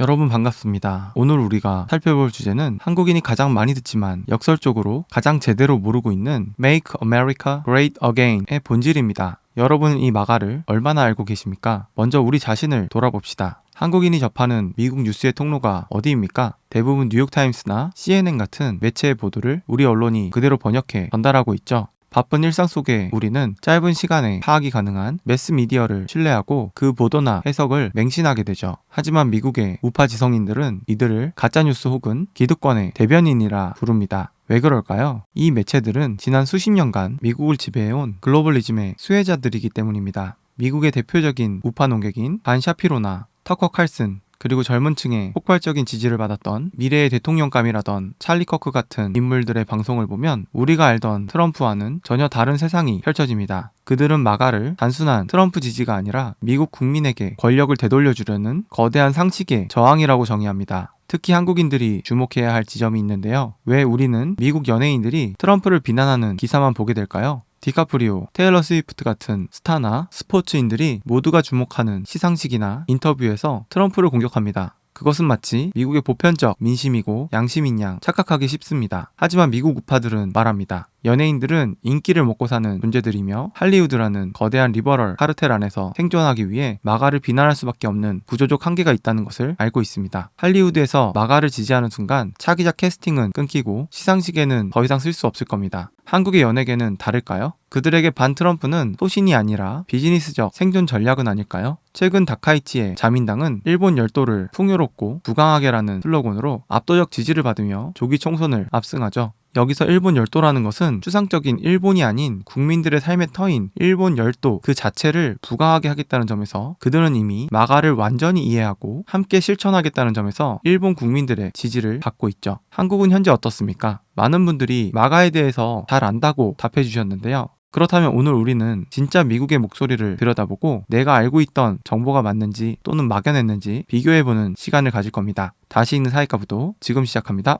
여러분 반갑습니다. 오늘 우리가 살펴볼 주제는 한국인이 가장 많이 듣지만 역설적으로 가장 제대로 모르고 있는 Make America Great Again의 본질입니다. 여러분 이 마가를 얼마나 알고 계십니까? 먼저 우리 자신을 돌아봅시다. 한국인이 접하는 미국 뉴스의 통로가 어디입니까? 대부분 뉴욕타임스나 CNN 같은 매체의 보도를 우리 언론이 그대로 번역해 전달하고 있죠. 바쁜 일상 속에 우리는 짧은 시간에 파악이 가능한 매스미디어를 신뢰하고 그 보도나 해석을 맹신하게 되죠. 하지만 미국의 우파 지성인들은 이들을 가짜뉴스 혹은 기득권의 대변인이라 부릅니다. 왜 그럴까요? 이 매체들은 지난 수십 년간 미국을 지배해온 글로벌리즘의 수혜자들이기 때문입니다. 미국의 대표적인 우파 농객인 반 샤피로나 터커 칼슨, 그리고 젊은 층의 폭발적인 지지를 받았던 미래의 대통령감이라던 찰리 커크 같은 인물들의 방송을 보면 우리가 알던 트럼프와는 전혀 다른 세상이 펼쳐집니다. 그들은 마가를 단순한 트럼프 지지가 아니라 미국 국민에게 권력을 되돌려주려는 거대한 상식의 저항이라고 정의합니다. 특히 한국인들이 주목해야 할 지점이 있는데요. 왜 우리는 미국 연예인들이 트럼프를 비난하는 기사만 보게 될까요? 디카프리오, 테일러 스위프트 같은 스타나 스포츠인들이 모두가 주목하는 시상식이나 인터뷰에서 트럼프를 공격합니다. 그것은 마치 미국의 보편적 민심이고 양심인 양 착각하기 쉽습니다. 하지만 미국 우파들은 말합니다. 연예인들은 인기를 먹고 사는 존재들이며 할리우드라는 거대한 리버럴 카르텔 안에서 생존하기 위해 마가를 비난할 수밖에 없는 구조적 한계가 있다는 것을 알고 있습니다. 할리우드에서 마가를 지지하는 순간 차기작 캐스팅은 끊기고 시상식에는 더 이상 쓸 수 없을 겁니다. 한국의 연예계는 다를까요? 그들에게 반 트럼프는 소신이 아니라 비즈니스적 생존 전략은 아닐까요? 최근 다카이치의 자민당은 일본 열도를 풍요롭고 부강하게라는 슬로건으로 압도적 지지를 받으며 조기 총선을 압승하죠. 여기서 일본 열도라는 것은 추상적인 일본이 아닌 국민들의 삶의 터인 일본 열도 그 자체를 부강하게 하겠다는 점에서 그들은 이미 마가를 완전히 이해하고 함께 실천하겠다는 점에서 일본 국민들의 지지를 받고 있죠. 한국은 현재 어떻습니까? 많은 분들이 마가에 대해서 잘 안다고 답해 주셨는데요. 그렇다면 오늘 우리는 진짜 미국의 목소리를 들여다보고 내가 알고 있던 정보가 맞는지 또는 막연했는지 비교해보는 시간을 가질 겁니다. 다시 읽는 사이가부도 지금 시작합니다.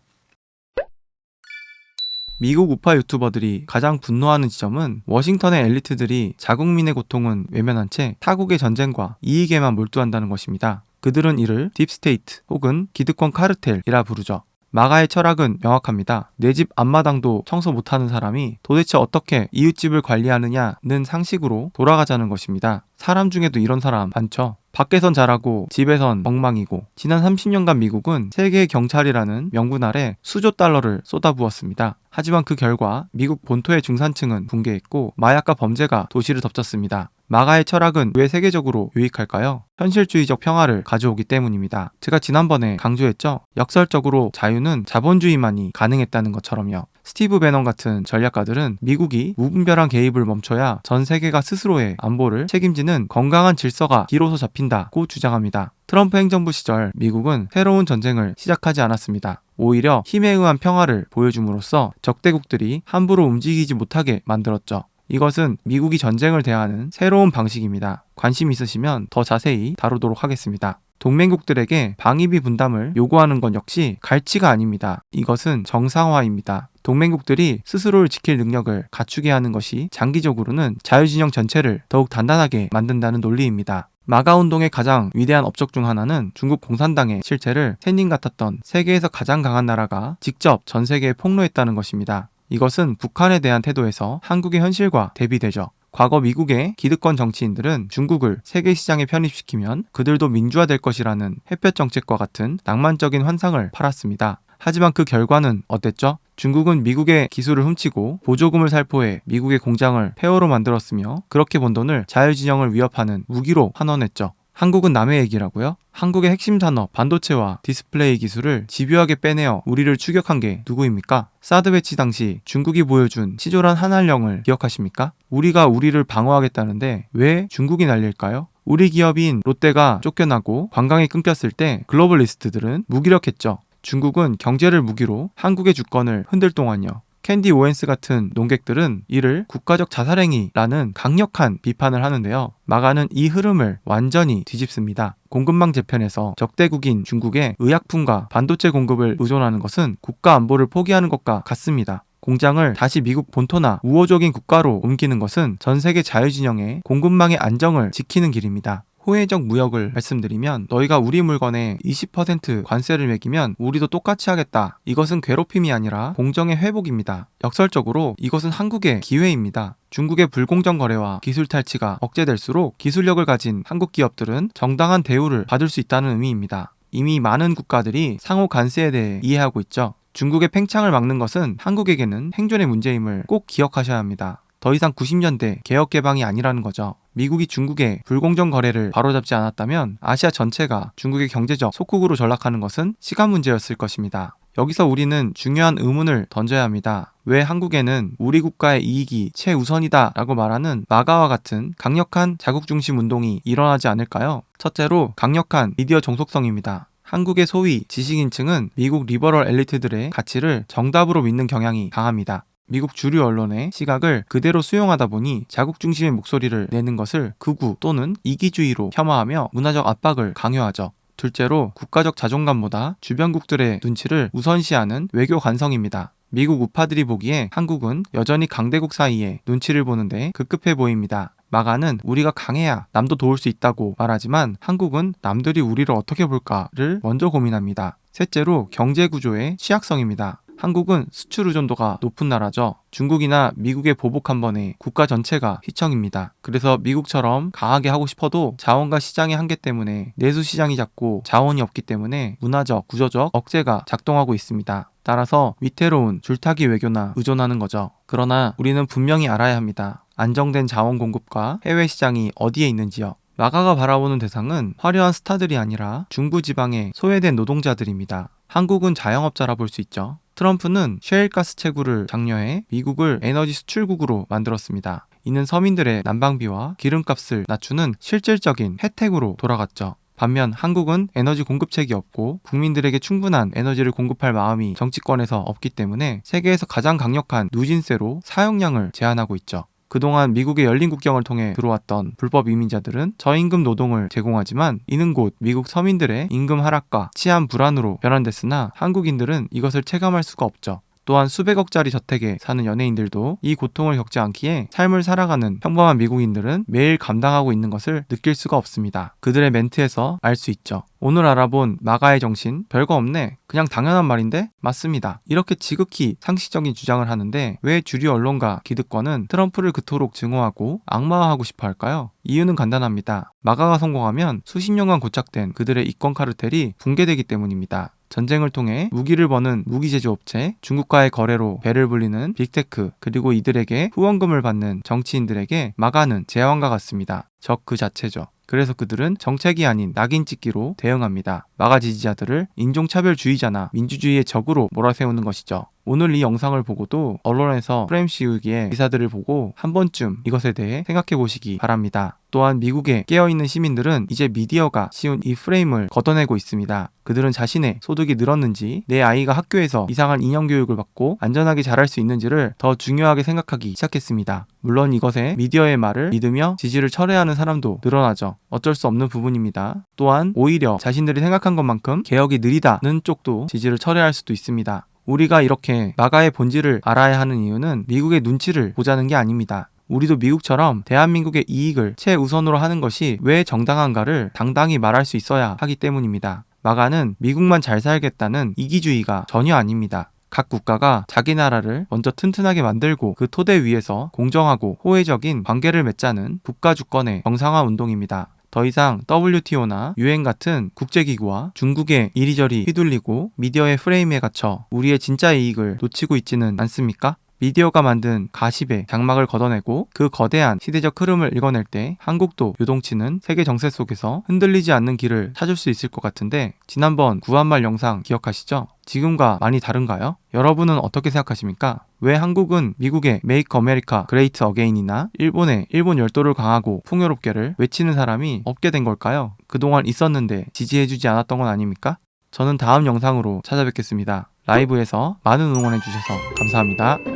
미국 우파 유튜버들이 가장 분노하는 지점은 워싱턴의 엘리트들이 자국민의 고통은 외면한 채 타국의 전쟁과 이익에만 몰두한다는 것입니다. 그들은 이를 딥스테이트 혹은 기득권 카르텔이라 부르죠. 마가의 철학은 명확합니다. 내 집 앞마당도 청소 못하는 사람이 도대체 어떻게 이웃집을 관리하느냐는 상식으로 돌아가자는 것입니다. 사람 중에도 이런 사람 많죠. 밖에선 잘하고 집에선 엉망이고 지난 30년간 미국은 세계 경찰이라는 명분 아래 수조 달러를 쏟아부었습니다. 하지만 그 결과 미국 본토의 중산층은 붕괴했고 마약과 범죄가 도시를 덮쳤습니다. 마가의 철학은 왜 세계적으로 유익할까요? 현실주의적 평화를 가져오기 때문입니다. 제가 지난번에 강조했죠. 역설적으로 자유는 자본주의만이 가능했다는 것처럼요. 스티브 베넌 같은 전략가들은 미국이 무분별한 개입을 멈춰야 전 세계가 스스로의 안보를 책임지는 건강한 질서가 비로소 잡힌다고 주장합니다. 트럼프 행정부 시절 미국은 새로운 전쟁을 시작하지 않았습니다. 오히려 힘에 의한 평화를 보여줌으로써 적대국들이 함부로 움직이지 못하게 만들었죠. 이것은 미국이 전쟁을 대하는 새로운 방식입니다. 관심 있으시면 더 자세히 다루도록 하겠습니다. 동맹국들에게 방위비 분담을 요구하는 건 역시 갈치가 아닙니다. 이것은 정상화입니다. 동맹국들이 스스로를 지킬 능력을 갖추게 하는 것이 장기적으로는 자유진영 전체를 더욱 단단하게 만든다는 논리입니다. 마가 운동의 가장 위대한 업적 중 하나는 중국 공산당의 실체를 새님 같았던 세계에서 가장 강한 나라가 직접 전 세계에 폭로했다는 것입니다. 이것은 북한에 대한 태도에서 한국의 현실과 대비되죠. 과거 미국의 기득권 정치인들은 중국을 세계 시장에 편입시키면 그들도 민주화될 것이라는 햇볕 정책과 같은 낭만적인 환상을 팔았습니다. 하지만 그 결과는 어땠죠? 중국은 미국의 기술을 훔치고 보조금을 살포해 미국의 공장을 폐허로 만들었으며 그렇게 번 돈을 자유진영을 위협하는 무기로 환원했죠. 한국은 남의 얘기라고요? 한국의 핵심 산업 반도체와 디스플레이 기술을 집요하게 빼내어 우리를 추격한 게 누구입니까? 사드 배치 당시 중국이 보여준 치졸한 한한령을 기억하십니까? 우리가 우리를 방어하겠다는데 왜 중국이 날릴까요? 우리 기업인 롯데가 쫓겨나고 관광이 끊겼을 때 글로벌리스트들은 무기력했죠. 중국은 경제를 무기로 한국의 주권을 흔들 동안요. 캔디 오웬스 같은 농객들은 이를 국가적 자살행위라는 강력한 비판을 하는데요. 마가는 이 흐름을 완전히 뒤집습니다. 공급망 재편에서 적대국인 중국의 의약품과 반도체 공급을 의존하는 것은 국가 안보를 포기하는 것과 같습니다. 공장을 다시 미국 본토나 우호적인 국가로 옮기는 것은 전 세계 자유진영의 공급망의 안정을 지키는 길입니다. 호혜적 무역을 말씀드리면 너희가 우리 물건에 20% 관세를 매기면 우리도 똑같이 하겠다. 이것은 괴롭힘이 아니라 공정의 회복입니다. 역설적으로 이것은 한국의 기회입니다. 중국의 불공정 거래와 기술 탈취가 억제될수록 기술력을 가진 한국 기업들은 정당한 대우를 받을 수 있다는 의미입니다. 이미 많은 국가들이 상호 관세에 대해 이해하고 있죠. 중국의 팽창을 막는 것은 한국에게는 행존의 문제임을 꼭 기억하셔야 합니다. 더 이상 90년대 개혁 개방이 아니라는 거죠. 미국이 중국의 불공정 거래를 바로잡지 않았다면 아시아 전체가 중국의 경제적 속국으로 전락하는 것은 시간 문제였을 것입니다. 여기서 우리는 중요한 의문을 던져야 합니다. 왜 한국에는 우리 국가의 이익이 최우선이다 라고 말하는 마가와 같은 강력한 자국중심 운동이 일어나지 않을까요? 첫째로 강력한 미디어 종속성입니다. 한국의 소위 지식인층은 미국 리버럴 엘리트들의 가치를 정답으로 믿는 경향이 강합니다. 미국 주류 언론의 시각을 그대로 수용하다 보니 자국 중심의 목소리를 내는 것을 극우 또는 이기주의로 폄하하며 문화적 압박을 강요하죠. 둘째로 국가적 자존감보다 주변국들의 눈치를 우선시하는 외교 관성입니다. 미국 우파들이 보기에 한국은 여전히 강대국 사이에 눈치를 보는데 급급해 보입니다. 마가는 우리가 강해야 남도 도울 수 있다고 말하지만 한국은 남들이 우리를 어떻게 볼까를 먼저 고민합니다. 셋째로 경제 구조의 취약성입니다. 한국은 수출 의존도가 높은 나라죠. 중국이나 미국의 보복 한 번에 국가 전체가 휘청입니다. 그래서 미국처럼 강하게 하고 싶어도 자원과 시장의 한계 때문에 내수 시장이 작고 자원이 없기 때문에 문화적, 구조적 억제가 작동하고 있습니다. 따라서 위태로운 줄타기 외교나 의존하는 거죠. 그러나 우리는 분명히 알아야 합니다. 안정된 자원 공급과 해외 시장이 어디에 있는지요. 마가가 바라보는 대상은 화려한 스타들이 아니라 중부 지방의 소외된 노동자들입니다. 한국은 자영업자라 볼 수 있죠. 트럼프는 셰일가스 채굴을 장려해 미국을 에너지 수출국으로 만들었습니다. 이는 서민들의 난방비와 기름값을 낮추는 실질적인 혜택으로 돌아갔죠. 반면 한국은 에너지 공급책이 없고 국민들에게 충분한 에너지를 공급할 마음이 정치권에서 없기 때문에 세계에서 가장 강력한 누진세로 사용량을 제한하고 있죠. 그동안 미국의 열린 국경을 통해 들어왔던 불법 이민자들은 저임금 노동을 제공하지만 이는 곧 미국 서민들의 임금 하락과 치안 불안으로 변환됐으나 한국인들은 이것을 체감할 수가 없죠. 또한 수백억짜리 저택에 사는 연예인들도 이 고통을 겪지 않기에 삶을 살아가는 평범한 미국인들은 매일 감당하고 있는 것을 느낄 수가 없습니다. 그들의 멘트에서 알 수 있죠. 오늘 알아본 마가의 정신 별거 없네. 그냥 당연한 말인데 맞습니다. 이렇게 지극히 상식적인 주장을 하는데 왜 주류 언론과 기득권은 트럼프를 그토록 증오하고 악마화하고 싶어 할까요? 이유는 간단합니다. 마가가 성공하면 수십 년간 고착된 그들의 이권 카르텔이 붕괴되기 때문입니다. 전쟁을 통해 무기를 버는 무기 제조업체, 중국과의 거래로 배를 불리는 빅테크, 그리고 이들에게 후원금을 받는 정치인들에게 마가는 제왕과 같습니다. 적 그 자체죠. 그래서 그들은 정책이 아닌 낙인 찍기로 대응합니다. 마가 지지자들을 인종차별주의자나 민주주의의 적으로 몰아세우는 것이죠. 오늘 이 영상을 보고도 언론에서 프레임 씌우기에 기사들을 보고 한 번쯤 이것에 대해 생각해 보시기 바랍니다. 또한 미국에 깨어있는 시민들은 이제 미디어가 씌운 이 프레임을 걷어내고 있습니다. 그들은 자신의 소득이 늘었는지 내 아이가 학교에서 이상한 인형 교육을 받고 안전하게 자랄 수 있는지를 더 중요하게 생각하기 시작했습니다. 물론 이것에 미디어의 말을 믿으며 지지를 철회하는 사람도 늘어나죠. 어쩔 수 없는 부분입니다. 또한 오히려 자신들이 생각한 것만큼 개혁이 느리다는 쪽도 지지를 철회할 수도 있습니다. 우리가 이렇게 마가의 본질을 알아야 하는 이유는 미국의 눈치를 보자는 게 아닙니다. 우리도 미국처럼 대한민국의 이익을 최우선으로 하는 것이 왜 정당한가를 당당히 말할 수 있어야 하기 때문입니다. 마가는 미국만 잘 살겠다는 이기주의가 전혀 아닙니다. 각 국가가 자기 나라를 먼저 튼튼하게 만들고 그 토대 위에서 공정하고 호혜적인 관계를 맺자는 국가 주권의 정상화 운동입니다. 더 이상 WTO나 UN 같은 국제기구와 중국에 이리저리 휘둘리고 미디어의 프레임에 갇혀 우리의 진짜 이익을 놓치고 있지는 않습니까? 미디어가 만든 가십의 장막을 걷어내고 그 거대한 시대적 흐름을 읽어낼 때 한국도 요동치는 세계 정세 속에서 흔들리지 않는 길을 찾을 수 있을 것 같은데 지난번 구한말 영상 기억하시죠? 지금과 많이 다른가요? 여러분은 어떻게 생각하십니까? 왜 한국은 미국의 메이크 어메리카 그레이트 어게인이나 일본의 일본 열도를 강하고 풍요롭게를 외치는 사람이 없게 된 걸까요? 그동안 있었는데 지지해주지 않았던 건 아닙니까? 저는 다음 영상으로 찾아뵙겠습니다. 라이브에서 많은 응원해주셔서 감사합니다.